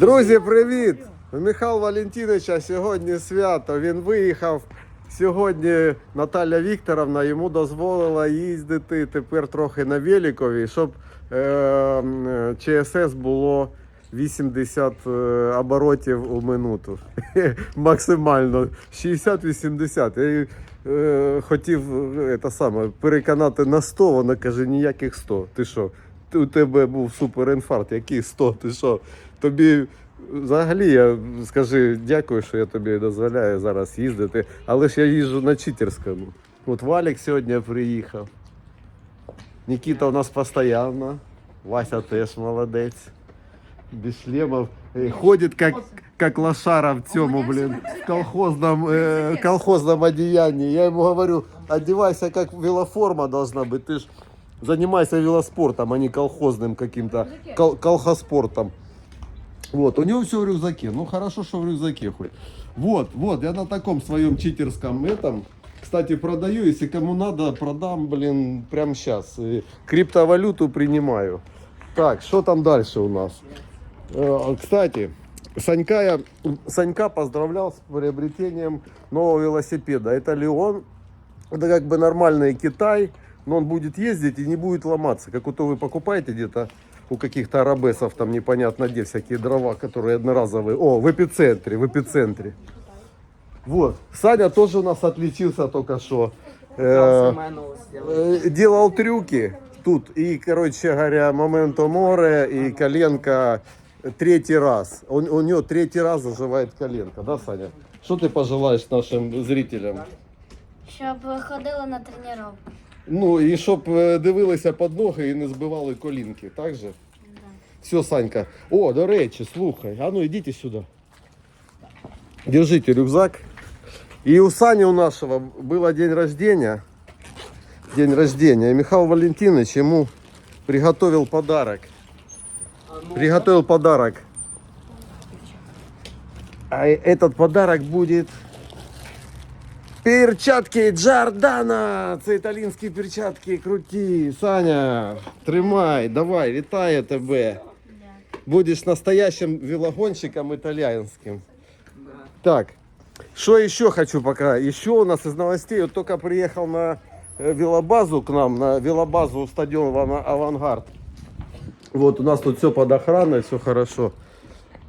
Друзі, привіт! У Михайла Валентиновича сьогодні свято. Він виїхав. Сьогодні Наталя Вікторовна йому дозволила їздити тепер трохи на Великові, щоб е, ЧСС було 80 е, оборотів у минуту. Максимально 60-80. Я е, хотів е, саме, переконати на 100, вона каже, ніяких 100. Ти що? У тебе був суперінфаркт, який 100? Ти що? Тобі взагалі я скажи дякую, що я тобі дозволяю зараз їздити. Але ж я їжджу на читерському. От Валік сьогодні приїхав. Нікіта у нас постійно. Вася теж молодець. Без шлемов. Э, Ходит как, как лошара в цьому, блин, в колхозном, э, колхозном одеянии. Я ему говорю, одевайся как велоформа должна быть. Ты ж занимайся велоспортом, а не колхозным каким-то кол- колхозспортом. Вот, у него все в рюкзаке. Ну хорошо, что в рюкзаке хоть. Вот, вот, я на таком своем читерском этом. Кстати, продаю, если кому надо, продам, блин, прямо сейчас. Криптовалюту принимаю. Так, что там дальше у нас? Э, Кстати, Санька, я, Санька поздравлял с приобретением нового велосипеда. Это Леон. Это как бы нормальный Китай, но он будет ездить и не будет ломаться. Как вот вы покупаете где-то у каких-то арабесов, там непонятно где, всякие дрова, которые одноразовые. О, в эпицентре, в эпицентре. Вот. Саня тоже у нас отличился только что. Э, э, делал трюки тут. И, короче говоря, Моменто Море и коленка третий раз. У, у него третий раз заживает коленка, да, Саня? Что ты пожелаешь нашим зрителям? Щоб ходили на тренування. Ну і щоб е, дивилися під ноги і не збивали колінки, так же? Все, Санька. О, до речі, слухай. А ну ідіть сюди. Держите рюкзак. И у Сани у нашего было день рождения. День рождения. И Михаил Валентинович ему приготовил подарок. Приготовил подарок. А этот подарок будет Перчатки Джордана! Це італійські перчатки круті. Саня, тримай, давай, вітаю тебе. Будеш настоящим велогонщиком итальянским. Так, что еще хочу пока? Еще у нас из новостей, вот только приехал на э, велобазу к нам, на велобазу стадион Ава- Авангард. Вот у нас тут все под охраной, все хорошо.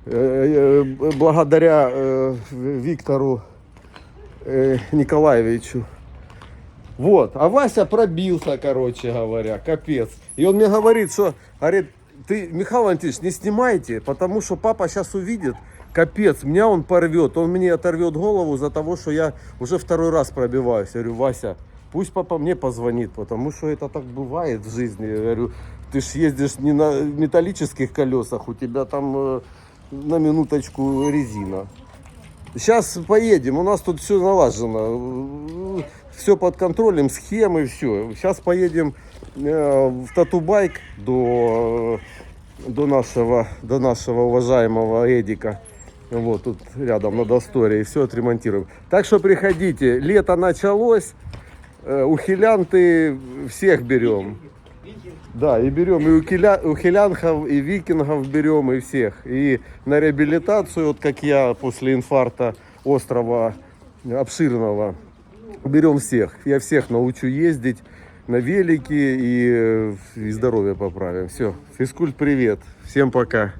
Э, э, Благодаря э, Виктору э, Николаевичу. Вот. А Вася пробился, короче говоря, капец. И он мне говорит, что, говорит, ты, Михаил Антонович, не снимайте, потому что папа сейчас увидит, капец, меня он порвет, он мне оторвет голову за того, что я уже второй раз пробиваюсь. Я говорю, Вася, пусть папа мне позвонит, потому что это так бывает в жизни. Я говорю, ты ж ездишь не на металлических колесах, у тебя там э, на минуточку резина. Сейчас поедем, у нас тут все налажено, все под контролем, схемы, все. Сейчас поедем э, в Татубайк до, до, нашего, до нашего уважаемого Эдика. Вот тут рядом на Досторе, и все отремонтируем. Так что приходите, лето началось, э, ухилянты всех берем. Да, и берем и ухиля, ухилянхов, и викингов берем, и всех. И на реабилитацию, вот как я после инфаркта острова обширного, берем всех. Я всех научу ездить на велике и, э, и здоровье поправим. Все, физкульт привет, всем пока.